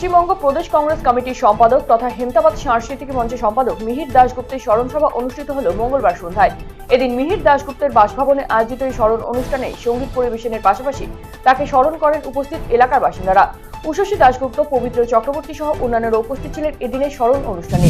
পশ্চিমবঙ্গ প্রদেশ কংগ্রেস কমিটির সম্পাদক তথা হেমতাবাদ সাংস্কৃতিক মঞ্চের সম্পাদক মিহির দাসগুপ্তের স্মরণ সভা অনুষ্ঠিত হল মঙ্গলবার সন্ধ্যায়। এদিন মিহির দাশগুপ্তের বাসভবনে আয়োজিত এই স্মরণ অনুষ্ঠানে সংগীত পরিবেশনের পাশাপাশি তাকে স্মরণ করেন উপস্থিত এলাকার বাসিন্দারা। উষসী দাশগুপ্ত, পবিত্র চক্রবর্তী সহ অন্যান্যরা উপস্থিত ছিলেন এদিনের স্মরণ অনুষ্ঠানে।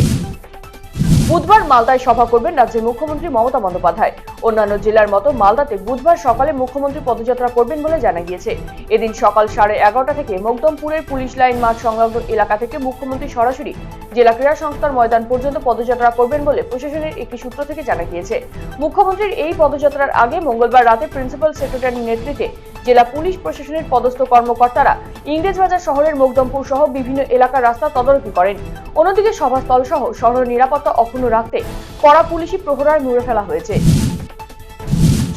বুধবার মালদায় সভা করবেন রাজ্যের মুখ্যমন্ত্রী মমতা বন্দ্যোপাধ্যায়। অন্যান্য জেলার মতো মালদাতে বুধবার সকালে মুখ্যমন্ত্রী পদযাত্রা করবেন বলে জানা গিয়েছে। এদিন সকাল সাড়ে এগারোটা থেকে মকদমপুরের পুলিশ লাইন মাঠ সংলগ্ন এলাকা থেকে মুখ্যমন্ত্রী সরাসরি জেলা ক্রীড়া সংস্থার ময়দান পর্যন্ত পদযাত্রা করবেন বলে প্রশাসনের একটি সূত্র থেকে জানা গিয়েছে। মুখ্যমন্ত্রীর এই পদযাত্রার আগে মঙ্গলবার রাতে প্রিন্সিপাল সেক্রেটারির নেতৃত্বে জেলা পুলিশ প্রশাসনের পদস্থ কর্মকর্তারা ইংরেজবাজার শহরের মুকদমপুর সহ বিভিন্ন এলাকার রাস্তা তদারকি করেন। অন্যদিকে সভাস্থল সহ শহরের নিরাপত্তা অক্ষুণ্ণ রাখতে কড়া পুলিশি প্রহরায় মুড়ে ফেলা হয়েছে।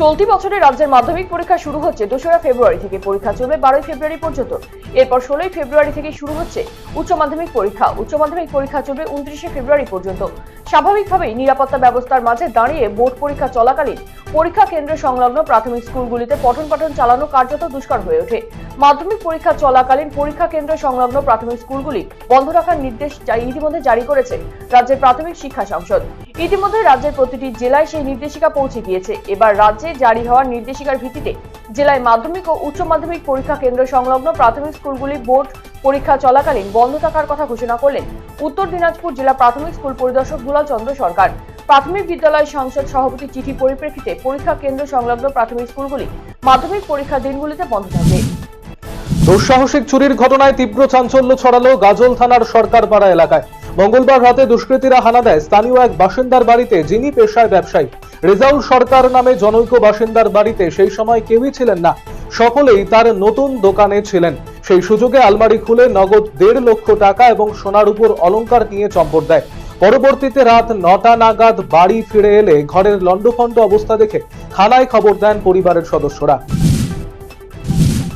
চলতি বছরে রাজ্যের মাধ্যমিক পরীক্ষা শুরু হচ্ছে দোসরা ফেব্রুয়ারি থেকে। পরীক্ষা চলবে বারোই ফেব্রুয়ারি পর্যন্ত। এরপর ষোলোই ফেব্রুয়ারি থেকে শুরু হচ্ছে উচ্চ মাধ্যমিক পরীক্ষা। উচ্চ মাধ্যমিক পরীক্ষা চলবে উনত্রিশে ফেব্রুয়ারি পর্যন্ত। স্বাভাবিকভাবেই নিরাপত্তা ব্যবস্থার মাঝে দাঁড়িয়ে বোর্ড পরীক্ষা চলাকালীন পরীক্ষা কেন্দ্র সংলগ্ন প্রাথমিক স্কুলগুলিতে পঠন পাঠন চালানো কার্যত দুষ্কর হয়ে ওঠে। মাধ্যমিক পরীক্ষা চলাকালীন পরীক্ষা কেন্দ্র সংলগ্ন প্রাথমিক স্কুলগুলি বন্ধ রাখার নির্দেশ ইতিমধ্যে জারি করেছে রাজ্যের প্রাথমিক শিক্ষা সংসদ। ইতিমধ্যে রাজ্যের প্রতিটি জেলায় সেই নির্দেশিকা পৌঁছে গিয়েছে। এবার রাজ্যে জারি হওয়ার নির্দেশিকার ভিত্তিতে জেলায় মাধ্যমিক ও উচ্চ মাধ্যমিক পরীক্ষা কেন্দ্র সংলগ্ন প্রাথমিক স্কুলগুলি বোর্ড পরীক্ষা চলাকালীন বন্ধ থাকার কথা ঘোষণা করলেন উত্তর দিনাজপুর জেলা প্রাথমিক স্কুল পরিদর্শক দুলাল চন্দ্র সরকার। প্রাথমিক বিদ্যালয় সংসদ সভাপতি চিঠি পরিপ্রেক্ষিতে পরীক্ষা কেন্দ্র সংলগ্ন প্রাথমিক স্কুলগুলি মাধ্যমিক পরীক্ষার দিনগুলিতে বন্ধ থাকবে। দুঃসাহসিক চুরির ঘটনায় তীব্র চাঞ্চল্য ছড়ালো গাজল থানার সরকারপাড়া এলাকায়। মঙ্গলবার রাতে দুষ্কৃতীরা হানা দেয় স্থানীয় এক বাসিন্দার বাড়িতে, যিনি পেশায় ব্যবসায়ী। রেজাউল সরকার নামে জনৈক বাসিন্দার বাড়িতে সেই সময় কেউই ছিলেন না। সকলেই তার নতুন দোকানে ছিলেন। সেই সুযোগে আলমারি খুলে নগদ দেড় লক্ষ টাকা এবং সোনার উপর অলংকার নিয়ে চম্পট দেয়। পরবর্তীতে রাত নটা নাগাদ বাড়ি ফিরে এলে ঘরের লণ্ডভণ্ড অবস্থা দেখে থানায় খবর দেন পরিবারের সদস্যরা।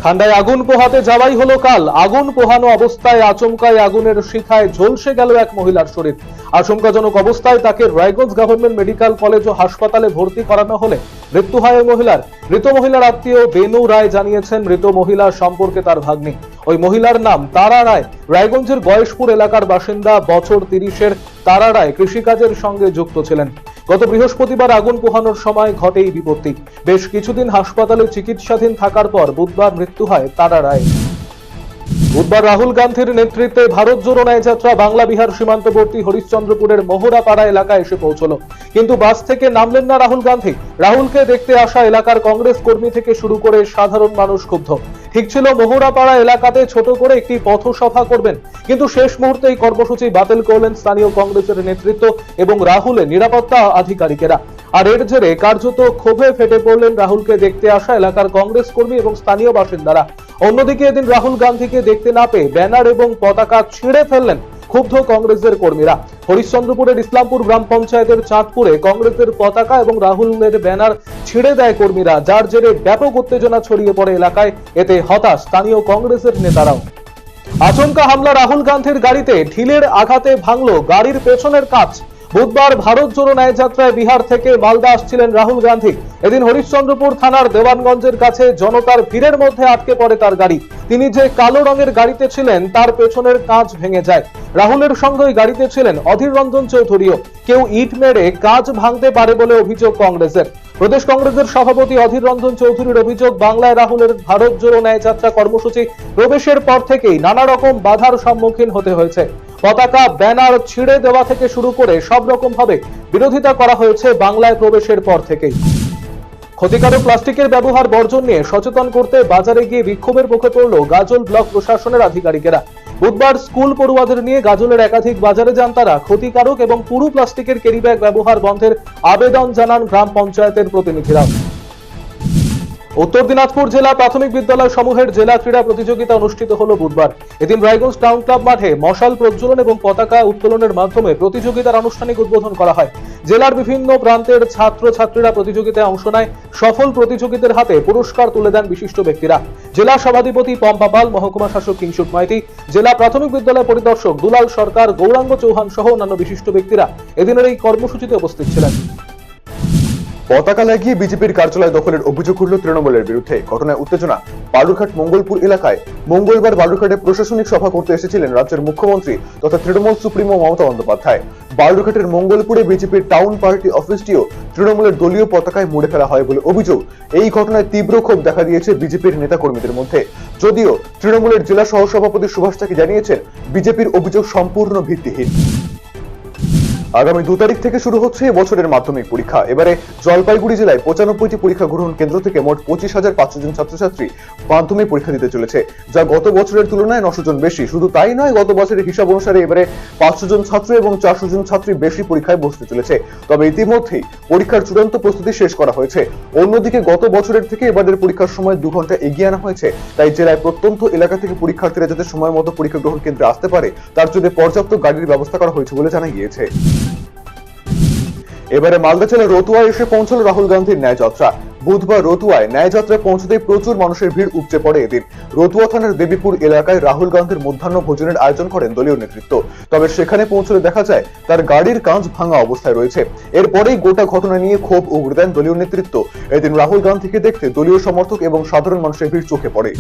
ঠান্ডায় আগুন পোহাতে যাওয়াই হলো কাল। আগুন পোহানো অবস্থায় আচমকায় আগুনের শিখায় ঝলসে গেল এক মহিলার শরীর। আশঙ্কাজনক অবস্থায় তাকে রায়গঞ্জ গভর্নমেন্ট মেডিকেল কলেজ ও হাসপাতালে ভর্তি করানো হলে মৃত্যু হয় মহিলার। মৃত মহিলার আত্মীয় বেনু রায় জানিয়েছেন, মৃত মহিলা সম্পর্কে তার ভাগ্নি। ওই মহিলার নাম তারা রায়। রায়গঞ্জের গয়েশপুর এলাকার বাসিন্দা বছর তিরিশের তারা রায় কৃষিকাজের সঙ্গে যুক্ত ছিলেন। গত বৃহস্পতিবার আগুন পোহানোর সময় ঘটেই বিপত্তি। বেশ কিছুদিন হাসপাতালে চিকিৎসাধীন থাকার পর বুধবার মৃত্যু হয় তারা রায় বুধবার রাহুল গান্ধীর নেতৃত্বে ভারত জোড়ো ন্যায় যাত্রা বাংলা বিহার সীমান্তবর্তী হরিশ্চন্দ্রপুরের মোহরাপাড়া এলাকায় এসে পৌঁছলো। কিন্তু বাস থেকে নামলেন না রাহুল গান্ধী। রাহুলকে দেখতে আসা এলাকার কংগ্রেস কর্মী থেকে শুরু করে সাধারণ মানুষ ক্ষুব্ধ। ঠিক ছিল মোহরাপাড়া এলাকাতে ছোট করে একটি পথসভা করবেন। কিন্তু শেষ মুহূর্তে এই কর্মসূচি বাতিল করলেন স্থানীয় কংগ্রেসের নেতৃত্ব এবং রাহুলের নিরাপত্তা আধিকারিকেরা। আর এর জেরে কার্যত ক্ষোভে ফেটে পড়লেন রাহুলকে দেখতে আসা এলাকার কংগ্রেস কর্মী এবং স্থানীয় বাসিন্দারা। অন্যদিকে এদিন রাহুল গান্ধীকে দেখতে না পেয়ে ব্যানার এবং পতাকা ছিঁড়ে ফেললেন ক্ষুব্ধ কংগ্রেসের কর্মীরা। হরিশ্চন্দ্রপুরের ইসলামপুর গ্রাম পঞ্চায়েতের চাঁদপুরে কংগ্রেসের পতাকা এবং রাহুলের ব্যানার ছিঁড়ে দেয় কর্মীরা, যার জেরে ব্যাপক উত্তেজনা ছড়িয়ে পড়ে এলাকায়। এতে হতাশ স্থানীয় কংগ্রেসের নেতারাও। আচমকা হামলা রাহুল গান্ধীর গাড়িতে, ঢিলের আঘাতে ভাঙল গাড়ির পেছনের কাচ। বুধবার ভারত জোড়ো ন্যায় যাত্রায় বিহার থেকে মালদা আসছিলেন রাহুল গান্ধী। এদিন হরিশ্চন্দ্রপুর থানার দেওয়ানগঞ্জের কাছে জনতার ভিড়ের মধ্যে আটকে পড়ে তার গাড়ি। তিনি যে কালো রঙের গাড়িতে ছিলেন, তার পেছনের কাঁচ ভেঙে যায়। রাহুলের সঙ্গে ওই গাড়িতে ছিলেন অধীর রঞ্জন চৌধুরীও। কেউ ইট মেরে কাজ ভাঙতে পারে বলে অভিযোগ কংগ্রেসের। প্রদেশ কংগ্রেসের সভাপতি অধীর রঞ্জন চৌধুরীর অভিযোগ, বাংলায় রাহুলের ভারত জোড়ো ন্যায় যাত্রা কর্মসূচি প্রবেশের পর থেকেই নানা রকম বাধার সম্মুখীন হতে হয়েছে। পতাকা, ব্যানার ছিঁড়ে দেওয়া থেকে শুরু করে সব রকম ভাবে বিরোধিতা করা হয়েছে বাংলায় প্রবেশের পর থেকেই। ক্ষতিকারক প্লাস্টিকের ব্যবহার বর্জন নিয়ে সচেতন করতে বাজারে গিয়ে বিক্ষোভের মুখে পড়ল গাজল ব্লক প্রশাসনের আধিকারিকেরা। বুধবার স্কুল পড়ুয়াদের নিয়ে গাজলের একাধিক বাজারে যান তারা। ক্ষতিকারক এবং পুরু প্লাস্টিকের ক্যারিব্যাগ ব্যবহার বন্ধের আবেদন জানান গ্রাম পঞ্চায়েতের প্রতিনিধিরা উত্তর দিনাজপুর জেলা প্রাথমিক বিদ্যালয় সমূহের জেলা ক্রীড়া প্রতিযোগিতা অনুষ্ঠিত হল বুধবার। এদিন রায়গঞ্জ টাউন ক্লাব মাঠে মশাল প্রজ্বলন এবং পতাকা উত্তোলনের মাধ্যমে প্রতিযোগিতার আনুষ্ঠানিক উদ্বোধন করা হয়। জেলার বিভিন্ন প্রান্তের ছাত্র ছাত্রীরা প্রতিযোগিতায় অংশ নেয়। সফল প্রতিযোগীদের হাতে পুরস্কার তুলে দেন বিশিষ্ট ব্যক্তিরা। জেলা সভাধিপতি পম্পা পাল, মহকুমা শাসক কিংসুক মাইতি, জেলা প্রাথমিক বিদ্যালয় পরিদর্শক দুলাল সরকার, গৌরাঙ্গ চৌহান সহ অন্যান্য বিশিষ্ট ব্যক্তিরা এদিনের এই কর্মসূচিতে উপস্থিত ছিলেন। পতাকা লাগিয়ে বিজেপির কার্যালয় দখলের অভিযোগ উঠল তৃণমূলের বিরুদ্ধে। ঘটনায় উত্তেজনা। বালুরঘাট, মঙ্গলপুর এলাকায় মঙ্গলবার বালুরঘাটে প্রশাসনিক সভা করতে এসেছিলেন রাজ্যের মুখ্যমন্ত্রী তথা তৃণমূল সুপ্রিমো মমতা বন্দ্যোপাধ্যায়। বালুরঘাটের মঙ্গলপুরে বিজেপির টাউন পার্টি অফিসটিও তৃণমূলের দলীয় পতাকায় মুড়ে ফেলা হয় বলে অভিযোগ। এই ঘটনায় তীব্র ক্ষোভ দেখা দিয়েছে বিজেপির নেতাকর্মীদের মধ্যে। যদিও তৃণমূলের জেলা সহসভাপতি সুভাষ চাকি জানিয়েছেন, বিজেপির অভিযোগ সম্পূর্ণ ভিত্তিহীন। আগামী দু তারিখ থেকে শুরু হচ্ছে বছরের মাধ্যমিক পরীক্ষা। এবারে জলপাইগুড়ি জেলায় পঁচানব্বইটি পরীক্ষা গ্রহণ কেন্দ্র থেকে মোট পঁচিশ হাজার পাঁচশো জন ছাত্রছাত্রী মাধ্যমিক পরীক্ষা দিতে চলেছে, যা গত বছরের তুলনায় নশো জন বেশি। শুধু তাই নয়, গত বছরের হিসাব অনুসারে এবারে পাঁচশো জন ছাত্র এবং চারশো জন ছাত্রী বেশি পরীক্ষায় বসতে চলেছে। তবে ইতিমধ্যেই পরীক্ষার চূড়ান্ত প্রস্তুতি শেষ করা হয়েছে। অন্যদিকে গত বছরের থেকে এবারের পরীক্ষার সময় দু ঘণ্টা এগিয়ে আনা হয়েছে, তাই জেলায় প্রত্যন্ত এলাকা থেকে পরীক্ষার্থীরা যাতে সময় মতো পরীক্ষা গ্রহণ কেন্দ্রে আসতে পারে, তার জন্য পর্যাপ্ত গাড়ির ব্যবস্থা করা হয়েছে বলে জানা গিয়েছে। এবারে মালদা জেলার রতুয়ায় এসে পৌঁছল রাহুল গান্ধীর ন্যায় যাত্রা বুধবার রতুয়ায় ন্যায় যাত্রায় পৌঁছতেই প্রচুর মানুষের ভিড় উপচে পড়ে এদিন। রতুয়া থানার দেবীপুর এলাকায় রাহুল গান্ধীর মধ্যাহ্ন ভোজনের আয়োজন করেন দলীয় নেতৃত্ব। তবে সেখানে পৌঁছলে দেখা যায়, তার গাড়ির কাঁচ ভাঙা অবস্থায় রয়েছে। এরপরেই গোটা ঘটনা নিয়ে ক্ষোভ উগড়ে দেন দলীয় নেতৃত্ব। এদিন রাহুল গান্ধীকে দেখতে দলীয় সমর্থক এবং সাধারণ মানুষের ভিড় চোখে পড়ে।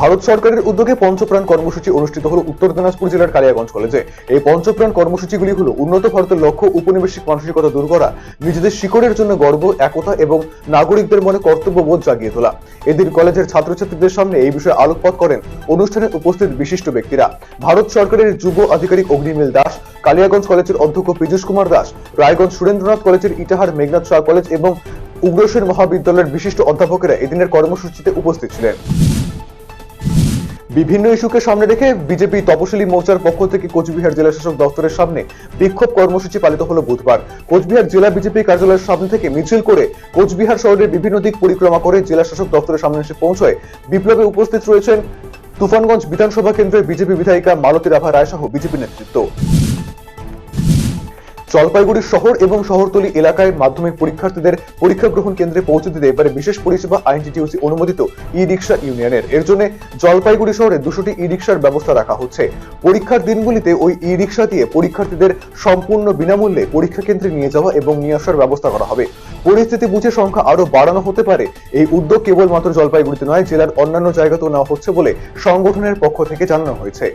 ভারত সরকারের উদ্যোগে পঞ্চপ্রাণ কর্মসূচি অনুষ্ঠিত হলো উত্তর দিনাজপুর জেলার কালিয়াগঞ্জ কলেজে। এই পঞ্চপ্রাণ কর্মসূচিগুলি হলো উন্নত ভারতের লক্ষ্য উপনিবেশিক মানসিকতা দূর করা, নিজেদের শিকড়ের জন্য গর্ব, একতা এবং নাগরিকদের মনে কর্তব্যবোধ জাগিয়ে তোলা। এদিন কলেজের ছাত্রছাত্রীদের সামনে এই বিষয়ে আলোকপাত করেন অনুষ্ঠানে উপস্থিত বিশিষ্ট ব্যক্তিরা। ভারত সরকারের যুব আধিকারিক অগ্নিমিল দাস, কালিয়াগঞ্জ কলেজের অধ্যক্ষ পীযুষ কুমার দাস, রায়গঞ্জ সুরেন্দ্রনাথ কলেজের ইটাহার মেঘনাথ শাহ কলেজ এবং উগ্রসেন মহাবিদ্যালয়ের বিশিষ্ট অধ্যাপকেরা এদিনের কর্মসূচিতে উপস্থিত ছিলেন। বিভিন্ন ইস্যুকে সামনে রেখে বিজেপি তপশিলি মোর্চার পক্ষ থেকে কোচবিহার জেলা শাসক দপ্তরের সামনে বিক্ষোভ কর্মসূচি পালিত হলো বুধবার। কোচবিহার জেলা বিজেপি কার্যালয়ের সামনে থেকে মিছিল করে কোচবিহার শহরের বিভিন্ন দিক পরিক্রমা করে জেলা শাসক দপ্তরের সামনে এসে পৌঁছয়। বিপ্লবে উপস্থিত রয়েছেন তুফানগঞ্জ বিধানসভা কেন্দ্রের বিজেপি বিধায়িকা মালতী রাভা রায় সহ বিজেপি নেতৃত্ব। জলপাইগুড়ি শহর এবং শহরতলি এলাকায় মাধ্যমিক পরীক্ষার্থীদের পরীক্ষা গ্রহণ কেন্দ্রে পৌঁছে দিতে এবারে বিশেষ পরিষেবা আইনটিটিউসি অনুমোদিত ই রিক্সা ইউনিয়নের। এর জন্য জলপাইগুড়ি শহরে দুশোটি ই রিক্সার ব্যবস্থা রাখা হচ্ছে। পরীক্ষার দিনগুলিতে ওই ই রিক্সা দিয়ে পরীক্ষার্থীদের সম্পূর্ণ বিনামূল্যে পরীক্ষা কেন্দ্রে নিয়ে যাওয়া এবং নিয়ে আসার ব্যবস্থা করা হবে। পরিস্থিতি বুঝে সংখ্যা আরও বাড়ানো হতে পারে। এই উদ্যোগ কেবলমাত্র জলপাইগুড়িতে নয়, জেলার অন্যান্য জায়গাতেও নেওয়া হচ্ছে বলে সংগঠনের পক্ষ থেকে জানানো হয়েছে।